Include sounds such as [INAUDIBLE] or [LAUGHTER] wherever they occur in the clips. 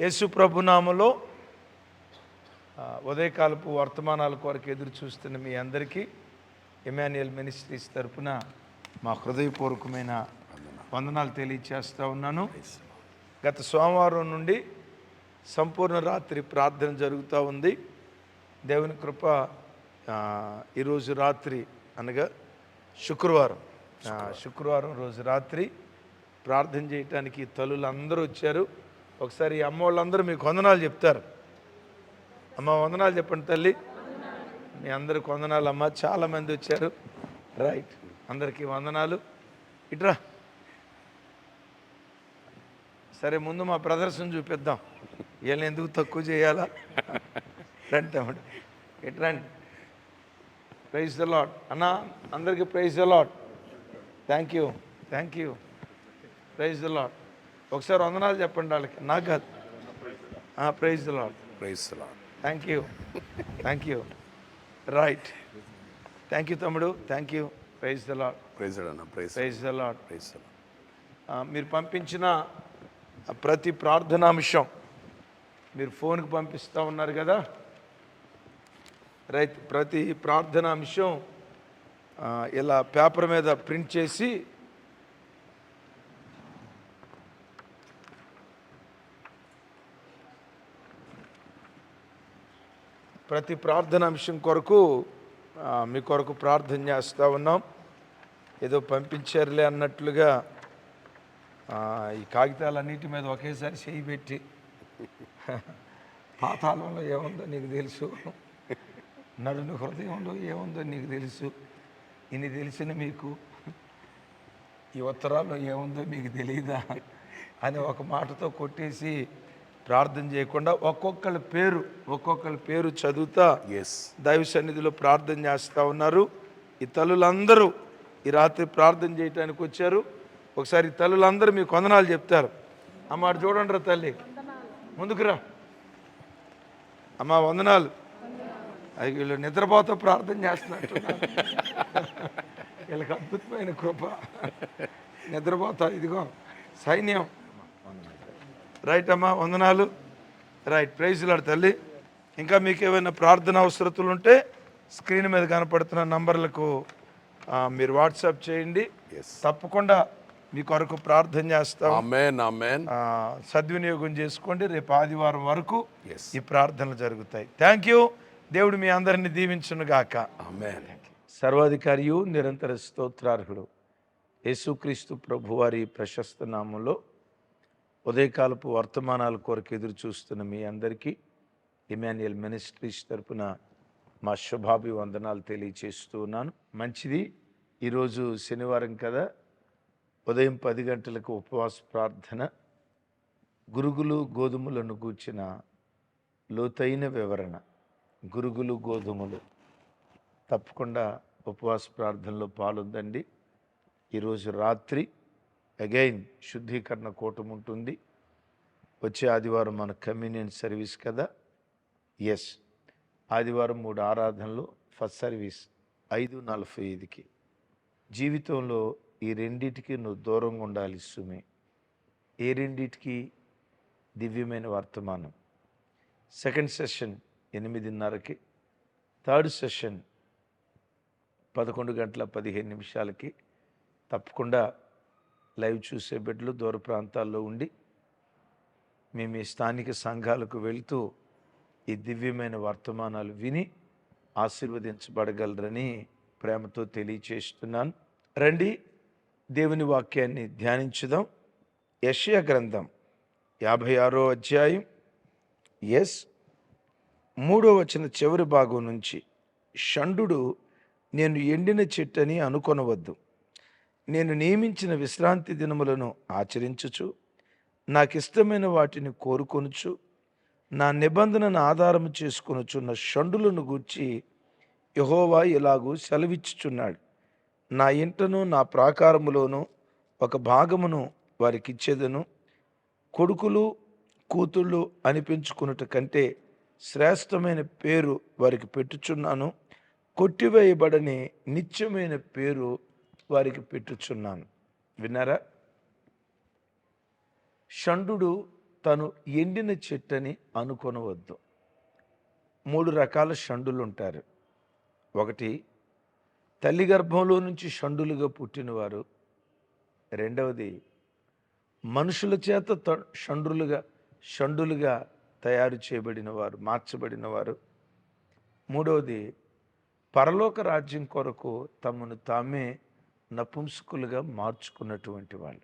యేసు ప్రభునామలో ఉదయకాలపు వర్తమానాల కొరకు ఎదురు చూస్తున్న మీ అందరికీ ఎమాన్యుయల్ మినిస్ట్రీస్ తరపున మా హృదయపూర్వకమైన వందనాలు తెలియచేస్తూ ఉన్నాను. గత సోమవారం నుండి సంపూర్ణ రాత్రి ప్రార్థన జరుగుతూ ఉంది. దేవుని కృప ఈరోజు రాత్రి అనగా శుక్రవారం శుక్రవారం రోజు రాత్రి ప్రార్థన చేయటానికి తల్లులు అందరూ వచ్చారు. ఒకసారి ఈ అమ్మ వాళ్ళందరూ మీకు వందనాలు చెప్తారు. అమ్మ వందనాలు చెప్పండి తల్లి. మీ అందరికి వందనాలు అమ్మ. చాలా మంది వచ్చారు. రైట్. అందరికీ వందనాలు. ఇట్రా. సరే ముందు మా ప్రదర్శన చూపిద్దాం. వీళ్ళని ఎందుకు తక్కువ చేయాలా? రండి తమ్ముడు. ఇట్రండి ప్రైజ్ ద లాట్ అన్న అందరికీ praise the Lord thank you thank you praise the Lord ఒకసారి వందనాలు చెప్పండి వాళ్ళకి. నాకు కాదు. Praise Lord praise Lord thank you thank you right thank you తమ్ముడు. Thank you praise the Lord praise అన్న. Praise praise the Lord praise మీరు పంపించిన ప్రతి ప్రార్థనాంశం మీరు ఫోన్కి పంపిస్తూ ఉన్నారు కదా? రైట్ ప్రతి ప్రార్థనాంశం ఇలా పేపర్ మీద ప్రింట్ చేసి ప్రతి ప్రార్థన అంశం కొరకు మీ కొరకు ప్రార్థన చేస్తూ ఉన్నాం. ఏదో పంపించారులే అన్నట్లుగా ఈ కాగితాలన్నిటి మీద ఒకేసారి చేయి పెట్టి పాతాళంలో ఏముందో నీకు తెలుసు నడుని హృదయంలో ఏముందో నీకు తెలుసు ఇన్ని తెలిసిన మీకు ఈ ఉత్తరాల్లో ఏముందో మీకు తెలియదా అని ఒక మాటతో కొట్టేసి ప్రార్థన చేయకుండా ఒక్కొక్కళ్ళ పేరు ఒక్కొక్కళ్ళ పేరు చదువుతా ఎస్ దైవ సన్నిధిలో ప్రార్థన చేస్తూ ఉన్నారు. ఈ తల్లులందరూ ఈ రాత్రి ప్రార్థన చేయటానికి వచ్చారు. ఒకసారి ఈ తల్లులందరూ మీకు వందనాలు చెప్తారు. అమ్మ చూడండి రా తల్లి. ముందుకు రా. అమ్మ వందనాలు. అది వీళ్ళు నిద్రపోతూ ప్రార్థన చేస్తున్నట్టు [LAUGHS] వీళ్ళకి అద్భుతమైన కృప. నిద్రపోతా ఇదిగో సైన్యం. రైట్ అమ్మా వందనాలు. రైట్ ప్రైజ్లాడు తల్లి. ఇంకా మీకు ఏమైనా ప్రార్థన అవసరతలు ఉంటే స్క్రీన్ మీద కనపడుతున్న నంబర్లకు మీరు వాట్సాప్ చేయండి. ఎస్ తప్పకుండా మీ కొరకు ప్రార్థన చేస్తాం. ఆమెన్ ఆమెన్ ఆ, సద్వినియోగం చేసుకోండి. రేపు ఆదివారం వరకు ఎస్ ఈ ప్రార్థనలు జరుగుతాయి. థ్యాంక్ యూ దేవుడు మీ అందరిని దీవించును గాక. ఆమెన్ సర్వాధికారియు నిరంతర స్తోత్రార్హుడు యేసుక్రీస్తు ప్రభువారి ప్రశస్త నామంలో ఉదయకాలపు వర్తమానాల కొరకు ఎదురు చూస్తున్న మీ అందరికీ ఇమాన్యుయల్ మినిస్ట్రీస్ తరపున మా శుభాభివందనాలు తెలియచేస్తూ ఉన్నాను. మంచిది. ఈరోజు శనివారం కదా. ఉదయం పది గంటలకు ఉపవాస ప్రార్థన. గురుగులు గోధుమలను గూర్చిన లోతైన వివరణ. గురుగులు గోధుమలు. తప్పకుండా ఉపవాస ప్రార్థనలో పాలుందండి. ఈరోజు రాత్రి అగైన్ శుద్ధీకరణ కూటం ఉంటుంది వచ్చే ఆదివారం మన కమ్యూనియన్ సర్వీస్ కదా? ఎస్ ఆదివారం మూడు ఆరాధనలు ఫస్ట్ సర్వీస్ ఐదు నలభై ఐదుకి. జీవితంలో ఈ రెండిటికి నువ్వు దూరంగా ఉండాలి సుమే. ఏ రెండిటికి? దివ్యమైన వర్తమానం. సెకండ్ సెషన్ ఎనిమిదిన్నరకి. థర్డ్ సెషన్ పదకొండు గంటల పదిహేను నిమిషాలకి. తప్పకుండా లైవ్ చూసే బిడ్డలు దూర ప్రాంతాల్లో ఉండి మేము ఈ స్థానిక సంఘాలకు వెళ్తూ ఈ దివ్యమైన వర్తమానాలు విని ఆశీర్వదించబడగలరని ప్రేమతో తెలియచేస్తున్నాను. రండి దేవుని వాక్యాన్ని ధ్యానించుదాం. యషయ గ్రంథం యాభై ఆరో అధ్యాయం. ఎస్ మూడో వచ్చిన చివరి భాగం నుంచి షండు నేను ఎండిన చెట్టని అనుకొనవద్దు. నేను నియమించిన విశ్రాంతి దినములను ఆచరించుచు నాకు ఇష్టమైన వాటిని కోరుకొనుచు నా నిబంధనను ఆధారం చేసుకొనుచున్న షండులను గూర్చి యహోవా ఇలాగూ సెలవిచ్చుచున్నాడు. నా ఇంటను నా ప్రాకారములోను ఒక భాగమును వారికిచ్చేదను. కొడుకులు కూతుళ్ళు అనిపించుకున్నట కంటే శ్రేష్టమైన పేరు వారికి పెట్టుచున్నాను. కొట్టివేయబడని నిత్యమైన పేరు వారికి పెట్టుచున్నాను. విన్నారా? షండు తను ఎండిన చెట్టని అనుకొనవద్దు. మూడు రకాల షండులు ఉంటారు ఒకటి తల్లి గర్భంలో నుంచి షండులుగా పుట్టినవారు. రెండవది మనుషుల చేత షండ్రులుగా షండులుగా తయారు చేయబడిన వారు మార్చబడిన వారు మూడవది పరలోక రాజ్యం కొరకు తమను తామే నపుంసకులుగా మార్చుకున్నటువంటి వాళ్ళు.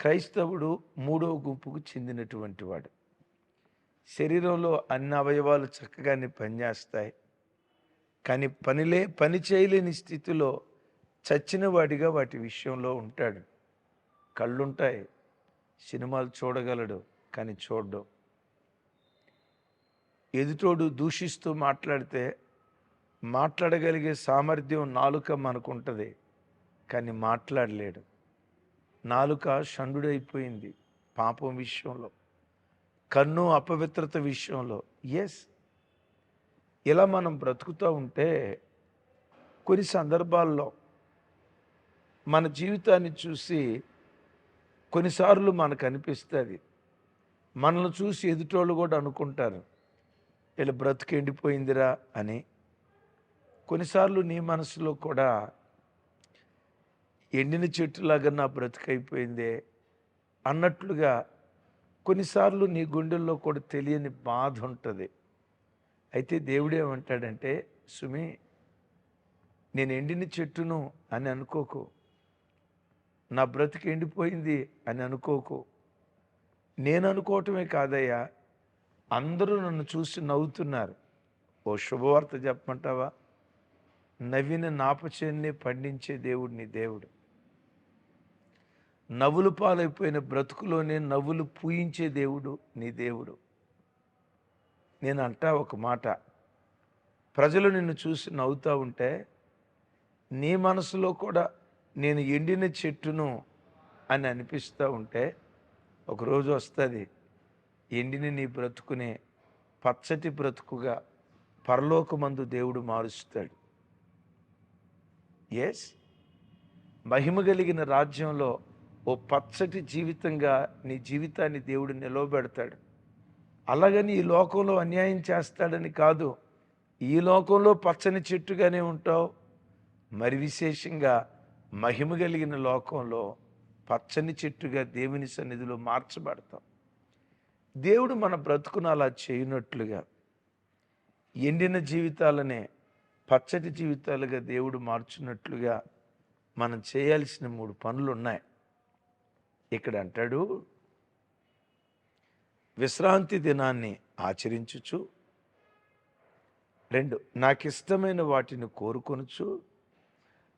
క్రైస్తవుడు మూడవ గుంపుకు చెందినటువంటి వాడు. శరీరంలో అన్ని అవయవాలు చక్కగానే పనిచేస్తాయి. కానీ పనిలే పని చేయలేని స్థితిలో చచ్చిన వాడిగా వాటి విషయంలో ఉంటాడు. కళ్ళుంటాయి. సినిమాలు చూడగలడు కానీ చూడడం. ఎదుటోడు దూషిస్తూ మాట్లాడితే మాట్లాడగలిగే సామర్థ్యం నాలుక మనకుంటుంది కానీ మాట్లాడలేడు. నాలుక షండుడైపోయింది పాపం విషయంలో. కన్ను అపవిత్రత విషయంలో. ఎస్ ఇలా మనం బ్రతుకుతూ ఉంటే కొన్ని సందర్భాల్లో మన జీవితాన్ని చూసి కొన్నిసార్లు మనకు అనిపిస్తుంది. మనల్ని చూసి ఎదుటోళ్ళు కూడా అనుకుంటారు. వీళ్ళు బ్రతుకు ఎండిపోయిందిరా అని. కొన్నిసార్లు నీ మనసులో కూడా ఎండిన చెట్టులాగా నా బ్రతికైపోయిందే అన్నట్లుగా కొన్నిసార్లు నీ గుండెల్లో కూడా తెలియని బాధ ఉంటుంది. అయితే దేవుడు ఏమంటాడంటే సుమి నేను ఎండిన చెట్టును అని అనుకోకు. నా బ్రతికి ఎండిపోయింది అని అనుకోకు. నేను అనుకోవటమే కాదయ్యా అందరూ నన్ను చూసి నవ్వుతున్నారు. ఓ శుభవార్త చెప్పమంటావా? నవ్విన నాపచేన్ని పండించే దేవుడు నీ దేవుడు. నవ్వులు పాలైపోయిన బ్రతుకులోనే నవ్వులు పూయించే దేవుడు నీ దేవుడు. నేను అంటా ఒక మాట. ప్రజలు నిన్ను చూసి నవ్వుతూ ఉంటే నీ మనసులో కూడా నేను ఎండిన చెట్టును అని అనిపిస్తూ ఉంటే ఒకరోజు వస్తుంది ఎండిన నీ బ్రతుకునే పచ్చటి బ్రతుకుగా పరలోకమందు దేవుడు మారుస్తాడు. ఎస్ మహిమ కలిగిన రాజ్యంలో ఓ పచ్చటి జీవితంగా నీ జీవితాన్ని దేవుడు నిలవబెడతాడు. అలాగని ఈ లోకంలో అన్యాయం చేస్తాడని కాదు ఈ లోకంలో పచ్చని చెట్టుగానే ఉంటావు. మరి విశేషంగా మహిమ కలిగిన లోకంలో పచ్చని చెట్టుగా దేవుని సన్నిధిలో మార్చబడతాం. దేవుడు మన బ్రతుకును అలా చేయనట్లుగా ఎండిన జీవితాలనే పచ్చటి జీవితాలుగా దేవుడు మార్చున్నట్లుగా మనం చేయాల్సిన మూడు పనులు ఉన్నాయి. ఇక్కడ అంటాడు విశ్రాంతి దినాన్ని ఆచరించుచు రెండు నాకు ఇష్టమైన వాటిని కోరుకొనుచు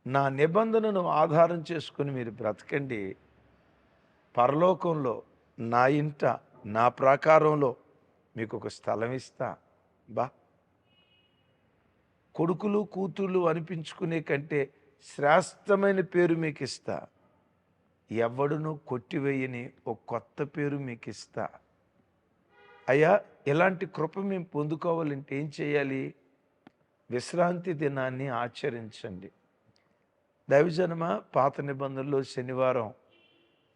నా నిబంధనను ఆధారం చేసుకుని మీరు బ్రతకండి. పరలోకంలో నా ఇంట నా ప్రాకారంలో మీకు ఒక స్థలం ఇస్తా. బా కొడుకులు కూతుళ్ళు అనిపించుకునే కంటే శ్రేష్టమైన పేరు మీకు ఇస్తా ఎవడును కొట్టివేయని ఒక కొత్త పేరు మీకు ఇస్తా అయ్యా ఇలాంటి కృప మేము పొందుకోవాలంటే ఏం చేయాలి? విశ్రాంతి దినాన్ని ఆచరించండి. దైవజనమ పాత నిబంధనలో శనివారం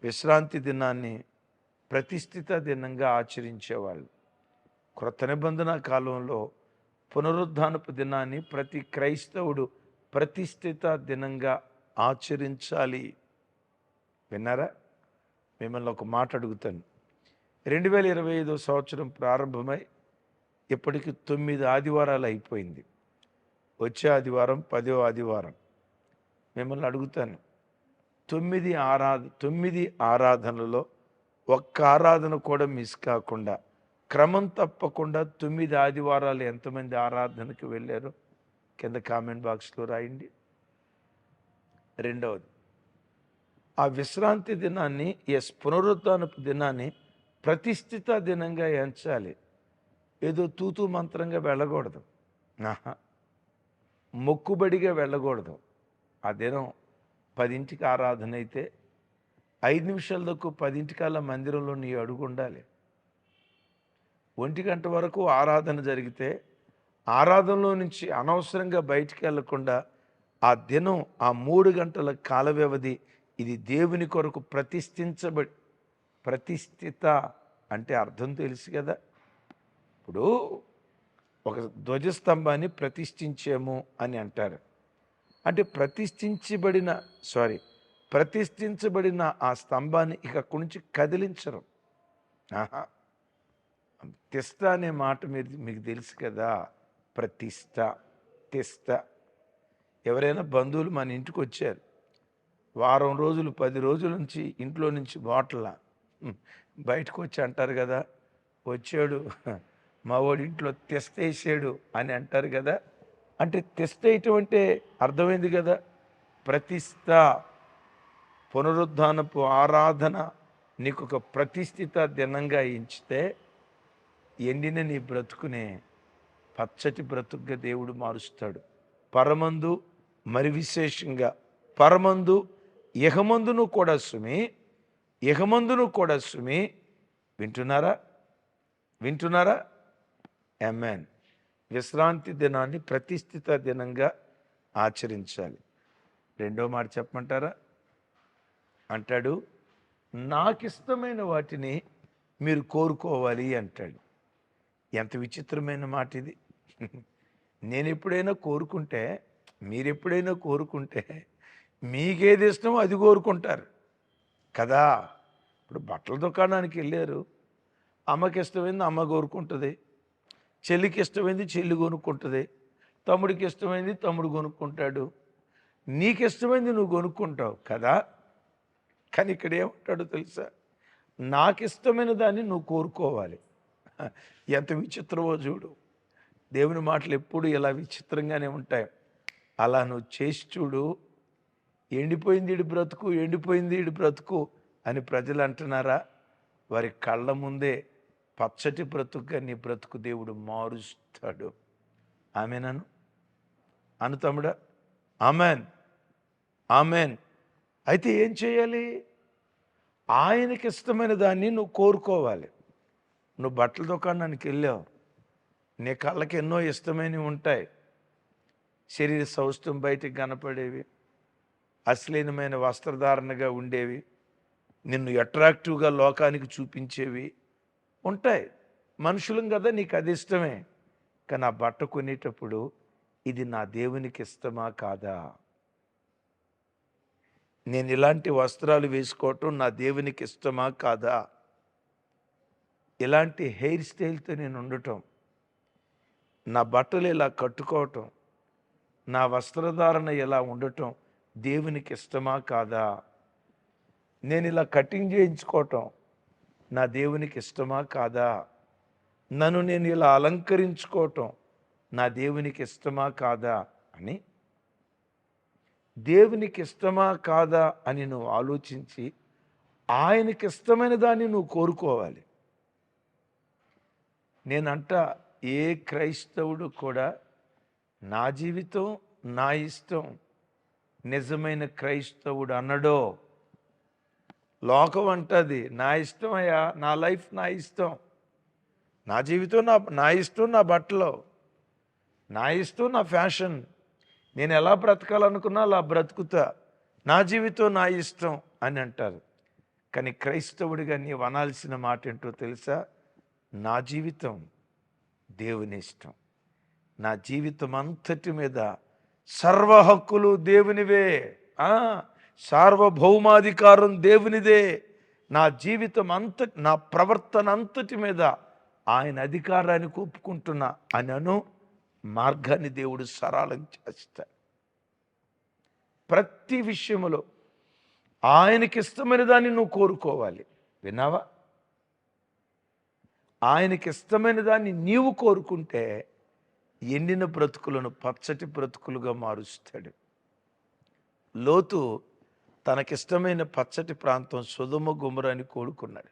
విశ్రాంతి దినాన్ని ప్రతిష్ఠిత దినంగా ఆచరించేవాళ్ళు. క్రొత్త నిబంధన కాలంలో పునరుద్ధానపు దినాన్ని ప్రతి క్రైస్తవుడు ప్రతిష్ఠిత దినంగా ఆచరించాలి. విన్నారా? మిమ్మల్ని ఒక మాట అడుగుతాను. రెండు వేల ఇరవై ఐదో సంవత్సరం ప్రారంభమై ఇప్పటికి తొమ్మిది ఆదివారాలు అయిపోయింది. వచ్చే ఆదివారం పదో ఆదివారం. మిమ్మల్ని అడుగుతాను. తొమ్మిది ఆరాధ తొమ్మిది ఆరాధనలో ఒక్క ఆరాధన కూడా మిస్ కాకుండా క్రమం తప్పకుండా తొమ్మిది ఆదివారాలు ఎంతమంది ఆరాధనకి వెళ్ళారో కింద కామెంట్ బాక్స్లో రాయండి. రెండవది ఆ విశ్రాంతి దినాన్ని ఎస్ పునరుద్ధానపు దినాన్ని ప్రతిష్ఠిత దినంగా ఎంచాలి. ఏదో తూతూ మంత్రంగా వెళ్ళకూడదు. ఆహా మొక్కుబడిగా వెళ్ళకూడదు. ఆ దినం పదింటికి ఆరాధన అయితే ఐదు నిమిషాల దక్కు పదింటికల్లా మందిరంలో నీ అడుగు ఉండాలి. ఒంటి గంట వరకు ఆరాధన జరిగితే ఆరాధనలో నుంచి అనవసరంగా బయటికి వెళ్ళకుండా ఆ దినం ఆ మూడు గంటల కాల వ్యవధి ఇది దేవుని కొరకు ప్రతిష్ఠించబడి ప్రతిష్ఠిత అంటే అర్థం తెలుసు కదా. ఇప్పుడు ఒక ధ్వజస్తంభాన్ని ప్రతిష్ఠించాము అని అంటారు. అంటే ప్రతిష్ఠించబడిన సారీ ప్రతిష్ఠించబడిన ఆ స్తంభాన్ని ఇక అక్కడి నుంచి కదిలించరు. ఆహా! తిష్ట అనే మాట మీరు మీకు తెలుసు కదా ప్రతిష్ట తిష్ట ఎవరైనా బంధువులు మన ఇంటికి వచ్చారు. వారం రోజులు పది రోజుల నుంచి ఇంట్లో నుంచి బాటల బయటకు వచ్చి అంటారు కదా వచ్చాడు మా వాడి ఇంట్లో తెస్తేసాడు అని అంటారు కదా. అంటే తెస్తేయటం అంటే అర్థమైంది కదా ప్రతిష్ట పునరుద్ధానపు ఆరాధన నీకు ఒక ప్రతిష్ఠిత దినంగా ఎంచితే ఎండిన నీ బ్రతుకునే పచ్చటి బ్రతుకుగా దేవుడు మారుస్తాడు. పరమందు మరి విశేషంగా పరమందు ఇహమందును కూడా సుమి ఇహమందును కూడా సుమి. వింటున్నారా? వింటున్నారా? ఎమ్మెన్ విశ్రాంతి దినాన్ని ప్రతిష్ఠిత దినంగా ఆచరించాలి. రెండో మాట చెప్పమంటారా? అంటాడు నాకు ఇష్టమైన వాటిని మీరు కోరుకోవాలి అంటాడు. ఎంత విచిత్రమైన మాట ఇది నేను ఎప్పుడైనా కోరుకుంటే మీరు ఎప్పుడైనా కోరుకుంటే మీకేది ఇష్టమో అది కోరుకుంటారు. కదా? ఇప్పుడు బట్టల దుకాణానికి వెళ్ళారు. అమ్మకి ఇష్టమైంది అమ్మ కోరుకుంటుంది. చెల్లికి ఇష్టమైంది చెల్లి కొనుక్కుంటుంది. తమ్ముడికి ఇష్టమైంది తమ్ముడు కొనుక్కుంటాడు. నీకు ఇష్టమైంది నువ్వు కొనుక్కుంటావు కదా? కానీ ఇక్కడ ఏమంటాడో తెలుసా? నాకు ఇష్టమైన దాన్ని నువ్వు కోరుకోవాలి. ఎంత విచిత్రమో చూడు. దేవుని మాటలు ఎప్పుడు ఇలా విచిత్రంగానే ఉంటాయి. అలా నువ్వు చేసి చూడు. ఎండిపోయింది ఇడి బ్రతుకు ఎండిపోయింది ఇడి బ్రతుకు అని ప్రజలు అంటున్నారా? వారి కళ్ళ ముందే పచ్చటి బ్రతుకుగా నీ బ్రతుకు దేవుడు మారుస్తాడు. ఆమెనను? అను తమ్ముడా. ఆమెన్. ఆమెన్. అయితే ఏం చేయాలి? ఆయనకి ఇష్టమైన దాన్ని నువ్వు కోరుకోవాలి. నువ్వు బట్టల దుకాణానికి వెళ్ళావు. నీ కళ్ళకి ఎన్నో ఇష్టమైనవి ఉంటాయి. శరీర సౌష్ఠం బయటికి కనపడేవి. అశ్లీనమైన వస్త్రధారణగా ఉండేవి. నిన్ను అట్రాక్టివ్గా లోకానికి చూపించేవి ఉంటాయి. మనుషులం కదా నీకు అది ఇష్టమే. కానీ ఆ బట్ట కొనేటప్పుడు ఇది నా దేవునికి ఇష్టమా కాదా? నేను ఇలాంటి వస్త్రాలు వేసుకోవటం నా దేవునికి ఇష్టమా కాదా? ఇలాంటి హెయిర్ స్టైల్తో నేను ఉండటం నా బట్టలు ఇలా కట్టుకోవటం నా వస్త్రధారణ ఇలా ఉండటం దేవునికి ఇష్టమా కాదా? నేను ఇలా కటింగ్ చేయించుకోవటం నా దేవునికి ఇష్టమా కాదా? నన్ను నేను ఇలా అలంకరించుకోవటం నా దేవునికి ఇష్టమా కాదా అని? దేవునికి ఇష్టమా కాదా అని నువ్వు ఆలోచించి ఆయనకి ఇష్టమైన దాన్ని నువ్వు కోరుకోవాలి. నేనంట ఏ క్రైస్తవుడు కూడా నా జీవితం నా ఇష్టం నిజమైన క్రైస్తవుడు అన్నడో లోకం అంటది. నా ఇష్టం అయ్యా నా లైఫ్ నా ఇష్టం. నా జీవితం నా నా ఇష్టం నా బట్టలు. నా ఇష్టం నా ఫ్యాషన్. నేను ఎలా బ్రతకాలనుకున్నా అలా బ్రతుకుతా. నా జీవితం నా ఇష్టం అని అంటారు. కానీ క్రైస్తవుడిగా నీవు అనాల్సిన మాట ఏంటో తెలుసా? నా జీవితం దేవుని ఇష్టం. నా జీవితం అంతటి మీద సర్వ హక్కులు దేవునివే. ఆ, సార్వభౌమాధికారం దేవునిదే. నా జీవితం అంత నా ప్రవర్తన అంతటి మీద ఆయన అధికారాన్ని కూపుకుంటున్నా అని అను మార్గాన్ని దేవుడు సరళం చేస్తాడు. ప్రతి విషయములో ఆయనకి ఇష్టమైన దాన్ని నువ్వు కోరుకోవాలి. విన్నావా? ఆయనకి ఇష్టమైన దాన్ని నీవు కోరుకుంటే ఎండిన బ్రతుకులను పచ్చటి బ్రతుకులుగా మారుస్తాడు. లోతు తనకిష్టమైన పచ్చటి ప్రాంతం సుధుమ గుమరాని కోరుకున్నాడు.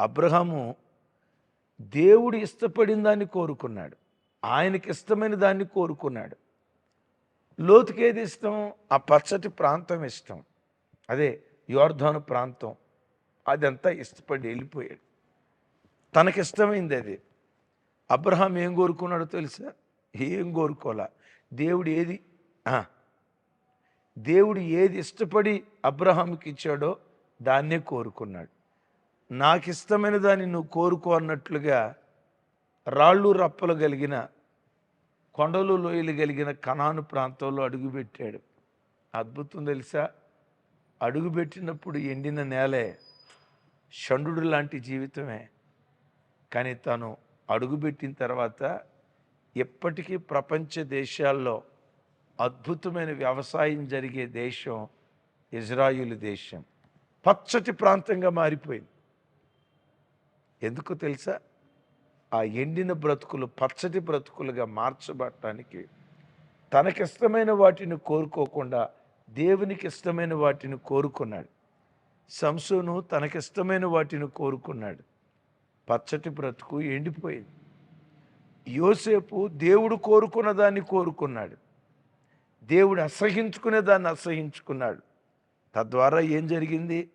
అబ్రహాము దేవుడు ఇష్టపడిన దాన్ని కోరుకున్నాడు. ఆయనకి ఇష్టమైన దాన్ని కోరుకున్నాడు. లోతుకి ఏది ఇష్టం? ఆ పచ్చటి ప్రాంతం ఇష్టం. అదే యోర్ధాను ప్రాంతం. అదంతా ఇష్టపడి వెళ్ళిపోయాడు. తనకిష్టమైంది అది. అబ్రహాం ఏం కోరుకున్నాడో తెలుసా? ఏం కోరుకోలే దేవుడు ఏది? దేవుడు ఏది ఇష్టపడి అబ్రహాంకి ఇచ్చాడో దాన్నే కోరుకున్నాడు. నాకు ఇష్టమైన దాన్ని నువ్వు కోరుకో అన్నట్లుగా రాళ్ళు రప్పలు కలిగిన కొండలు లోయలు కలిగిన కణాను ప్రాంతంలో అడుగుపెట్టాడు. అద్భుతం తెలుసా? అడుగుపెట్టినప్పుడు ఎండిన నేలే షండు లాంటి జీవితమే. కానీ తను అడుగుపెట్టిన తర్వాత ఎప్పటికీ ప్రపంచ దేశాల్లో అద్భుతమైన వ్యవసాయం జరిగే దేశం ఇజ్రాయిల్ దేశం. పచ్చటి ప్రాంతంగా మారిపోయింది. ఎందుకు తెలుసా? ఆ ఎండిన బ్రతుకులు పచ్చటి బ్రతుకులుగా మార్చబడటానికి తనకిష్టమైన వాటిని కోరుకోకుండా దేవునికి ఇష్టమైన వాటిని కోరుకున్నాడు. సంసోను తనకిష్టమైన వాటిని కోరుకున్నాడు. పచ్చటి బ్రతుకు ఎండిపోయింది. యోసేపు దేవుడు కోరుకున్న దాన్ని కోరుకున్నాడు. దేవుడు అసహించుకునే దాన్ని అసహించుకున్నాడు. తద్వారా ఏం జరిగింది?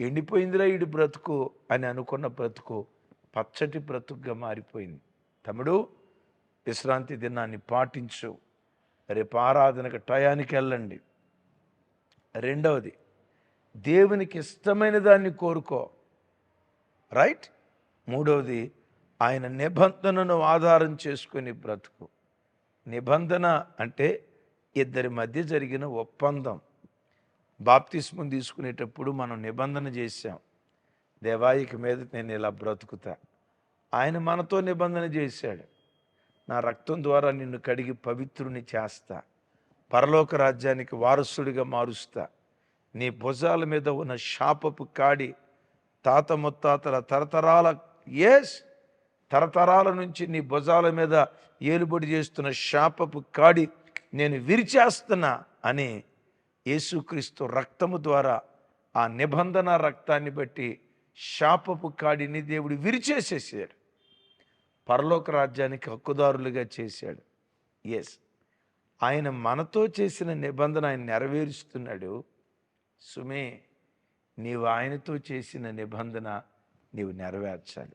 ఎండిపోయిందిరా ఈడు బ్రతుకు అని అనుకున్న బ్రతుకు పచ్చటి బ్రతుకుగా మారిపోయింది. తమ్ముడు విశ్రాంతి దినాన్ని పాటించు. రేపు ఆరాధనకు టయానికి వెళ్ళండి. రెండవది దేవునికి ఇష్టమైన దాన్ని కోరుకో. రైట్? మూడవది ఆయన నిబంధనను ఆధారం చేసుకుని బ్రతుకు. నిబంధన అంటే ఇద్దరి మధ్య జరిగిన ఒప్పందం. బాప్తిస్మం తీసుకునేటప్పుడు మనం నిబంధన చేశాం. దేవాయికి మీద నేను ఇలా బ్రతుకుతా. ఆయన మనతో నిబంధన చేశాడు. నా రక్తం ద్వారా నిన్ను కడిగి పవిత్రుని చేస్తా. పరలోక రాజ్యానికి వారసుడిగా మారుస్తా. నీ భుజాల మీద ఉన్న శాపపు కాడి తాత ముత్తాతల తరతరాల ఎస్ తరతరాల నుంచి నీ భుజాల మీద ఏలుబడి చేస్తున్న శాపపు కాడి నేను విరిచేస్తున్నా అని యేసుక్రీస్తు రక్తము ద్వారా ఆ నిబంధన రక్తాన్ని బట్టి శాపపు కాడిని దేవుడు విరిచేసేసాడు. పరలోక రాజ్యానికి హక్కుదారులుగా చేశాడు. ఎస్ ఆయన మనతో చేసిన నిబంధన ఆయన నెరవేరుస్తున్నాడు. సుమే నీవు ఆయనతో చేసిన నిబంధన నీవు నెరవేర్చాలి.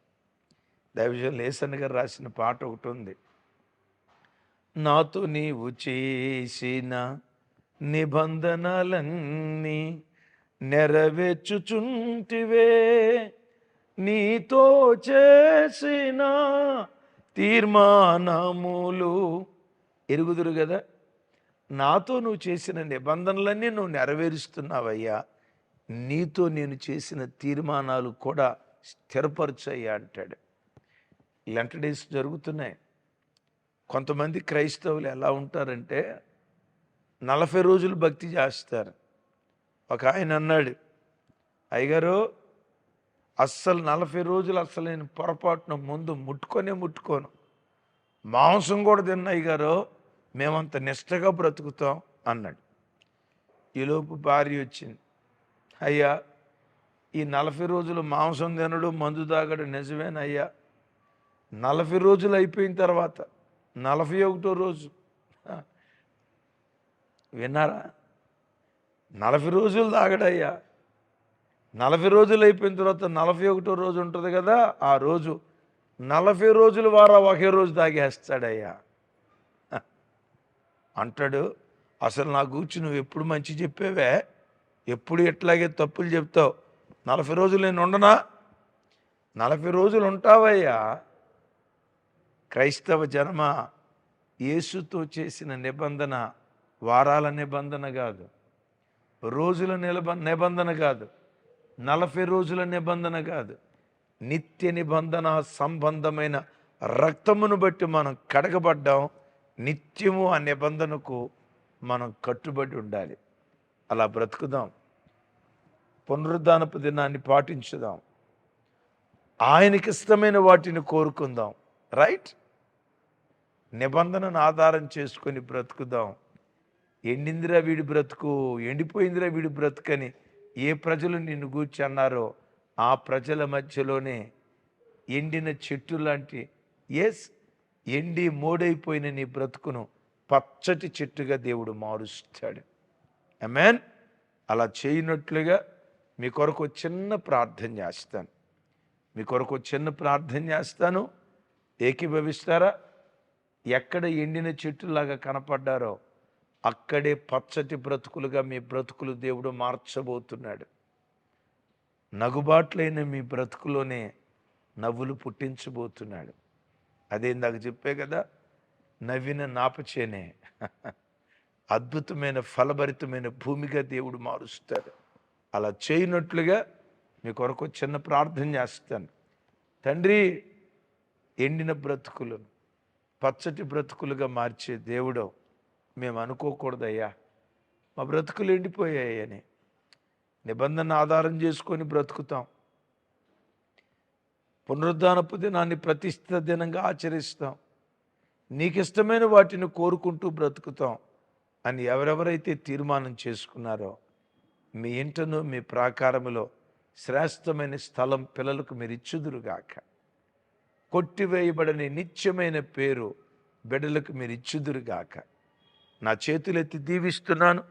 దైవజన్ లేసన్ గారు రాసిన పాట ఒకటి ఉంది. నాతో నీవు చేసిన నిబంధనలన్నీ నెరవేర్చుచుంటివే. నీతో చేసిన తీర్మానములు ఎరుగుదురు కదా. నాతో నువ్వు చేసిన నిబంధనలన్నీ నువ్వు నెరవేరుస్తున్నావయ్యా. నీతో నేను చేసిన తీర్మానాలు కూడా స్థిరపరచయ్యా అంటాడు. లెంట డేస్ జరుగుతున్నాయి. కొంతమంది క్రైస్తవులు ఎలా ఉంటారంటే నలభై రోజులు భక్తి చేస్తారు. ఒక ఆయన అన్నాడు అయ్యగారు అస్సలు నలభై రోజులు అస్సలు నేను పొరపాటున ముందు ముట్టుకొనే ముట్టుకోను. మాంసం కూడా తిన్నాయి గారు మేమంత నిష్టగా బ్రతుకుతాం అన్నాడు. ఈలోపు భార్య వచ్చింది అయ్యా ఈ నలభై రోజులు మాంసం తినడు మందు తాగడు నిజమేనయ్యా. నలభై రోజులు అయిపోయిన తర్వాత నలభై ఒకటో రోజు. విన్నారా? నలభై రోజులు తాగడయ్యా. నలభై రోజులు అయిపోయిన తర్వాత నలభై ఒకటో రోజు ఉంటుంది కదా ఆ రోజు. నలభై రోజుల వారా ఒకే రోజు తాగేస్తాడయ్యా. అంటాడు అసలు నా గురించి నువ్వు ఎప్పుడు మంచి చెప్పేవే? ఎప్పుడు ఎట్లాగే తప్పులు చెప్తావు? నలభై రోజులు నేను ఉండనా? నలభై రోజులు ఉంటావయ్యా. క్రైస్తవ జన్మ యేసుతో చేసిన నిబంధన వారాల నిబంధన కాదు. రోజుల నిలబ నిబంధన కాదు. నలభై రోజుల నిబంధన కాదు. నిత్య నిబంధన సంబంధమైన రక్తమును బట్టి మనం కడగబడ్డాం. నిత్యము ఆ నిబంధనకు మనం కట్టుబడి ఉండాలి. అలా బ్రతుకుదాం. పునరుద్ధానపు దినాన్ని పాటించుదాం. ఆయనకి ఇష్టమైన వాటిని కోరుకుందాం. రైట్ నిబంధనను ఆధారం చేసుకొని బ్రతుకుదాం. ఎండిందిరా వీడి బ్రతుకు ఎండిపోయిందిరా వీడి బ్రతుకని ఏ ప్రజలు నిన్ను గూర్చి అన్నారో ఆ ప్రజల మధ్యలోనే ఎండిన చెట్టు లాంటి ఎస్ ఎండి మోడైపోయిన నీ బ్రతుకును పచ్చటి చెట్టుగా దేవుడు మారుస్తాడు. అమెన్ అలా చేయనట్లుగా మీ కొరకు చిన్న ప్రార్థన చేస్తాను. మీ కొరకు చిన్న ప్రార్థన చేస్తాను. ఏకీభవిస్తారా? ఎక్కడ ఎండిన చెట్టులాగా కనపడ్డారో అక్కడే పచ్చటి బ్రతుకులుగా మీ బ్రతుకులు దేవుడు మార్చబోతున్నాడు. నగుబాట్లైన మీ బ్రతుకులోనే నవ్వులు పుట్టించబోతున్నాడు. అదే ఇందాక చెప్పే కదా నవ్విన నాపచేనే అద్భుతమైన ఫలభరితమైన భూమిగా దేవుడు మారుస్తాడు. అలా చేయనట్లుగా మీ కొరకు చిన్న ప్రార్థన చేస్తాను. తండ్రి ఎండిన బ్రతుకులను పచ్చటి బ్రతుకులుగా మార్చే దేవుడో మేము అనుకోకూడదయ్యా. మా బ్రతుకులు ఎండిపోయాయని నిబంధన ఆధారం చేసుకొని బ్రతుకుతాం. పునరుద్ధానపు దినాన్ని ప్రతిష్ఠిత దినంగా ఆచరిస్తాం. నీకు ఇష్టమైన వాటిని కోరుకుంటూ బ్రతుకుతాం అని ఎవరెవరైతే తీర్మానం చేసుకున్నారో మీ ఇంటను మీ ప్రాకారములో శ్రేష్టమైన స్థలం పిల్లలకు మీరు ఇచ్చుదురుగాక. కొట్టివేయబడని నిత్యమైన పేరు బిడ్డలకు మీరు ఇచ్చుదురుగాక. నా చేతులెత్తి దీవిస్తున్నాను.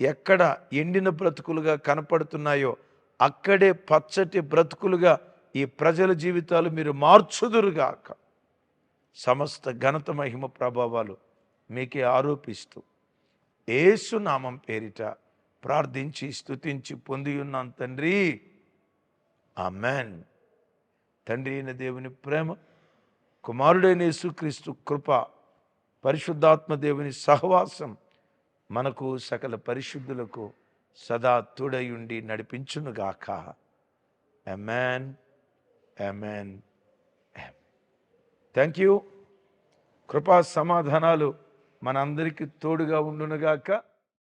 ఎక్కడ ఎండిన బ్రతుకులుగా కనపడుతున్నాయో అక్కడే పచ్చటి బ్రతుకులుగా ఈ ప్రజల జీవితాలు మీరు మార్చుదురుగాక. సమస్త ఘనత మహిమ ప్రభావాలు మీకే ఆరోపిస్తూ ఏసు నామం పేరిట ప్రార్థించి స్థుతించి పొంది ఉన్నాం తండ్రి. మ్యాన్ తండ్రి అయిన దేవుని ప్రేమ కుమారుడైన యేసుక్రీస్తు కృప పరిశుద్ధాత్మ దేవుని సహవాసం మనకు సకల పరిశుద్ధులకు సదా తోడయుండి నడిపించునుగాక. Amen amen thank you. కృపా సమాధానాలు మనందరికీ తోడుగా ఉండునుగాక.